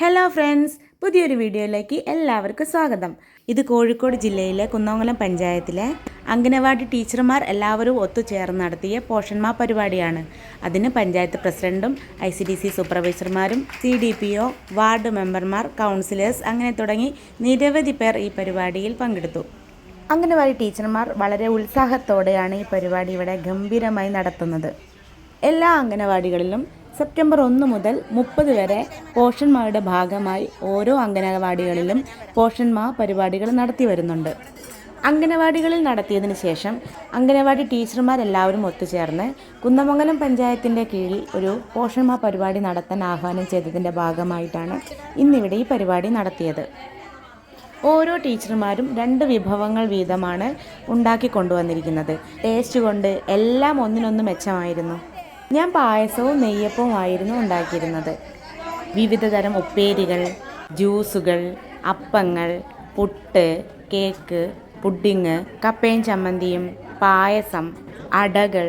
Hello friends പുതിയൊരു വീഡിയോയിലേക്ക് എല്ലാവർക്കും സ്വാഗതം. ഇത് കോഴിക്കോട് ജില്ലയിലെ കുന്നോങ്ങലം പഞ്ചായത്തിലെ അംഗനവാടി ടീച്ചർമാർ എല്ലാവരും ഒത്തുചേർന്ന് നടത്തിയ പോഷന്മാർ പരിപാടിയാണ്. അതിന് പഞ്ചായത്ത് പ്രസിഡന്റും I C D C സൂപ്പർവൈസർമാരും C D P O ward മെമ്പർമാർ കൗൺസിലേഴ്സ് അങ്ങനെ തുടങ്ങി നിരവധി പേർ ഈ പരിപാടിയിൽ പങ്കെടുത്തു. അംഗനവാടി ടീച്ചർമാർ വളരെ ഉത്സാഹത്തോടെയാണ് ഈ പരിപാടി ഇവിടെ ഗംഭീരമായി നടത്തുന്നത്. എല്ലാ അംഗനവാടികളിലും സെപ്റ്റംബർ ഒന്ന് മുതൽ മുപ്പത് വരെ പോഷന്മാരുടെ ഭാഗമായി ഓരോ അംഗനവാടികളിലും പോഷന്മാ പരിപാടികൾ നടത്തി വരുന്നുണ്ട്. അംഗനവാടികളിൽ നടത്തിയതിന് ശേഷം അംഗനവാടി ടീച്ചർമാരെല്ലാവരും ഒത്തുചേർന്ന് കുന്ദമംഗലം പഞ്ചായത്തിന്റെ കീഴിൽ ഒരു പോഷന്മാ പരിപാടി നടത്താൻ ആഹ്വാനം ചെയ്തതിന്റെ ഭാഗമായിട്ടാണ് ഇന്നിവിടെ ഈ പരിപാടി നടത്തിയത്. ഓരോ ടീച്ചർമാരും രണ്ട് വിഭവങ്ങൾ വീതമാണ് ഉണ്ടാക്കി കൊണ്ടുവന്നിരിക്കുന്നത്. ടേസ്റ്റ് കൊണ്ട് എല്ലാം ഒന്നിനൊന്ന് മെച്ചമായിരുന്നു. ഞാൻ പായസവും നെയ്യപ്പവും ആയിരുന്നു ഉണ്ടാക്കിയിരുന്നത്. വിവിധ തരം ഉപ്പേരികൾ ജ്യൂസുകൾ അപ്പങ്ങൾ പുട്ട് കേക്ക് പുഡിങ് കപ്പയും ചമ്മന്തിയും പായസം അടകൾ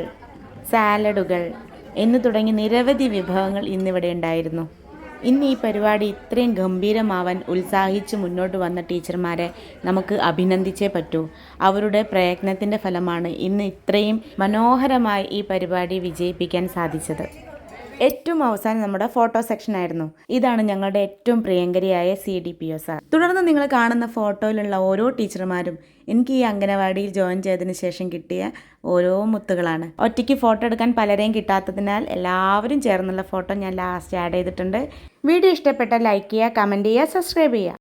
സാലഡുകൾ എന്നു തുടങ്ങി നിരവധി വിഭവങ്ങൾ ഇന്നിവിടെ ഉണ്ടായിരുന്നു. ഇന്ന് ഈ പരിപാടി ഇത്രയും ഗംഭീരമാവാൻ ഉത്സാഹിച്ച് മുന്നോട്ട് വന്ന ടീച്ചർമാരെ നമുക്ക് അഭിനന്ദിച്ചേ പറ്റൂ. അവരുടെ പ്രയത്നത്തിന്റെ ഫലമാണ് ഇന്ന് ഇത്രയും മനോഹരമായി ഈ പരിപാടി വിജയിപ്പിക്കാൻ സാധിച്ചത്. ഏറ്റവും അവസാനം നമ്മുടെ ഫോട്ടോ സെക്ഷൻ ആയിരുന്നു. ഇതാണ് ഞങ്ങളുടെ ഏറ്റവും പ്രിയങ്കരിയായ C D P O sir തുടർന്ന് നിങ്ങൾ കാണുന്ന ഫോട്ടോയിലുള്ള ഓരോ ടീച്ചർമാരും എനിക്ക് ഈ അംഗനവാടിയിൽ ജോയിൻ ചെയ്തതിന് ശേഷം കിട്ടിയ ഓരോ മുത്തുകളാണ്. ഒറ്റയ്ക്ക് ഫോട്ടോ എടുക്കാൻ പലരെയും കിട്ടാത്തതിനാൽ എല്ലാവരും ചേർന്നുള്ള ഫോട്ടോ ഞാൻ ലാസ്റ്റ് ആഡ് ചെയ്തിട്ടുണ്ട്. വീഡിയോ ഇഷ്ടപ്പെട്ടാൽ ലൈക്ക് ചെയ്യുക കമന്റ് ചെയ്യുക സബ്സ്ക്രൈബ് ചെയ്യുക.